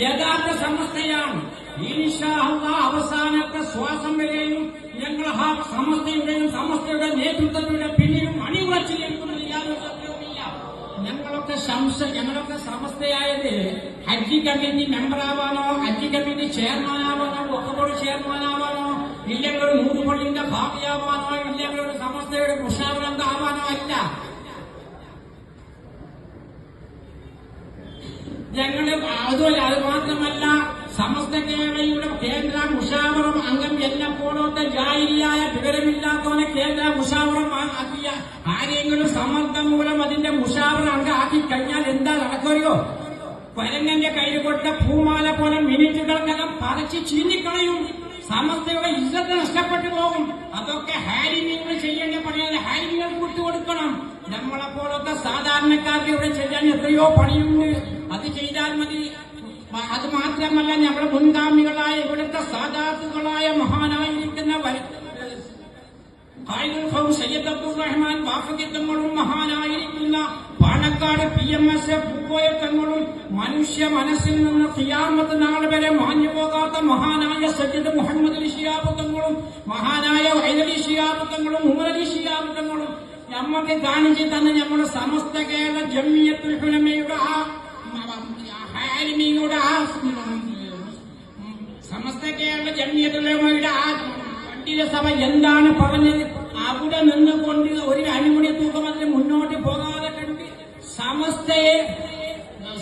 യഥാർത്ഥ സമസ്തയാണ്. അവസാനത്തെ ശ്വാസം വരെയും ഞങ്ങൾ ആ സമസ്തയുടെയും സമസ്തയുടെ നേതൃത്വത്തിന്റെ പിന്നിലും അണിയുറച്ചു നിൽക്കുന്നതിൽ യാതൊരു സത്യവുമില്ല ഞങ്ങളൊക്കെ സംശ ഞങ്ങളൊക്കെ സമസ്തയായത് ഹജ്ജി കമ്മിറ്റി മെമ്പറാവാനോ ഹജ്ജി കമ്മിറ്റി ചെയർമാനാവാനോ ഒക്കബോർഡ് ചെയർമാനാവാനോ ഇല്ലെങ്കിൽ ഒരു നൂറുപള്ളിന്റെ ഭാവിയാവാനോ ഇല്ലെങ്കിൽ ഒരു സമസ്തയുടെ മുഷാവറന്ത ആവാനോ അല്ല ഞങ്ങൾ അതുപോലെ അത് മാത്രമല്ല സമസ്ത കേരളയുടെ കേന്ദ്ര മുഷാവറം അംഗം എന്നെ പോലത്തെ ജായില്ലായ വിവരമില്ലാത്തവനെ കേന്ദ്ര മുഷാവറം ആക്കിയ ആരെങ്കിലും സമ്മർദ്ദം മൂലം അതിന്റെ മുഷാവറ അംഗം ആക്കി കഴിഞ്ഞാൽ എന്താ നടക്കുകയോ പരങ്ങന്റെ കയ്യിൽ കൊടുത്ത പൂമാല പോലെ മിനിറ്റുകൾക്കകം പറിച്ച് ചീന്നിക്കളയും സമസ്തയുടെ ഇജ്ജത്ത് നഷ്ടപ്പെട്ടു പോകും. അതൊക്കെ ഹാരിങ്ങൾ ചെയ്യേണ്ട പണിയാണ്. ഹാരിങ്ങൾ വിട്ടുകൊടുക്കണം നമ്മളെ പോലത്തെ സാധാരണക്കാർക്ക് ഇവിടെ ചെയ്യാൻ എത്രയോ പണിയുണ്ട്. അത് ചെയ്താൽ മതി. അത് മാത്രമല്ല നമ്മുടെ മുൻഗാമികളായ ഇവിടുത്തെ സാധാത്തുകളായ മഹാനായിരിക്കുന്ന സയ്യദ് അബ്ദുൾ റഹ്മാൻ വാഫകിത്തങ്ങളും മഹാനായിരിക്കുന്ന പാണക്കാട് പി എം എസ് തങ്ങളും മനുഷ്യ മനസ്സിൽ നിന്ന് ഖിയാമത്ത് നാളെ വരെ മാഞ്ഞു പോകാത്ത മഹാനായ സയ്യിദ് മുഹമ്മദ് ഷിയാബുദ്ധങ്ങളും മഹാനായ വൈദലി ഷിയാബുദ്ധങ്ങളും ശിയാബ് തങ്ങളും നമ്മക്ക് കാണിച്ചു തന്ന നമ്മുടെ സമസ്ത കേരള ജമ്മിയത്തുൽ ഉലമയുടെ ആ ഹാരിമിയുടെ ആ സമസ്ത കേരള ജമ്മിയത്തുലമയുടെ ആ പണ്ഡിത സഭ എന്താണ് പറഞ്ഞത് അവിടെ നിന്നുകൊണ്ട് ഒരു അണിമുടി തൂക്കം അതിന് മുന്നോട്ട് പോകാതെ കണ്ട് സമസ്തയെ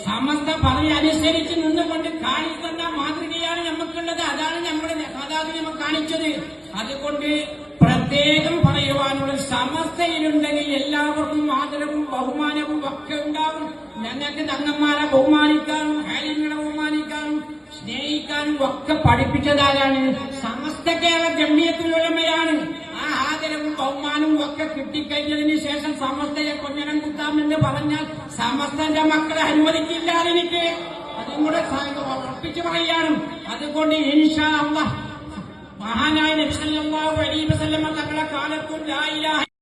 സമസ്ത പറഞ്ഞ അനുസരിച്ച് നിന്നുകൊണ്ട് കാണിക്കുന്ന മാതൃകയാണ് നമുക്കുള്ളത് അതാണ് നമ്മുടെ അതാണ് നമുക്ക് കാണിച്ചത് അതുകൊണ്ട് പ്രത്യേകം പറയുവാനുള്ള സമസ്തയിലുണ്ടെങ്കിൽ എല്ലാവർക്കും ആദരവും ബഹുമാനവും ഞങ്ങൾക്ക് തങ്ങന്മാരെ ബഹുമാനിക്കാനും ഹാരിങ്ങളെ ബഹുമാനിക്കാനും സ്നേഹിക്കാനും ഒക്കെ പഠിപ്പിച്ചതാരാണ്? സമസ്ത കേരള ഗമ്യത്തിലുള്ളമയാണ് ആ ആദരവും ബഹുമാനവും ഒക്കെ കിട്ടിക്കഴിഞ്ഞതിന് ശേഷം സമസ്തയെ കൊഞ്ഞനം കുത്താമെന്ന് പറഞ്ഞാൽ സമസ്തന്റെ മക്കളെ അനുവദിക്കില്ല എനിക്ക് അതും കൂടെ ഉറപ്പിച്ചു പറയാണ് അതുകൊണ്ട് ഇൻഷാ അള്ളാഹ് മഹാനായ നബിസല്ലാഹു അലൈവസല്ലമ്മ തങ്ങളെ കാലത്തും ലായിലാഹ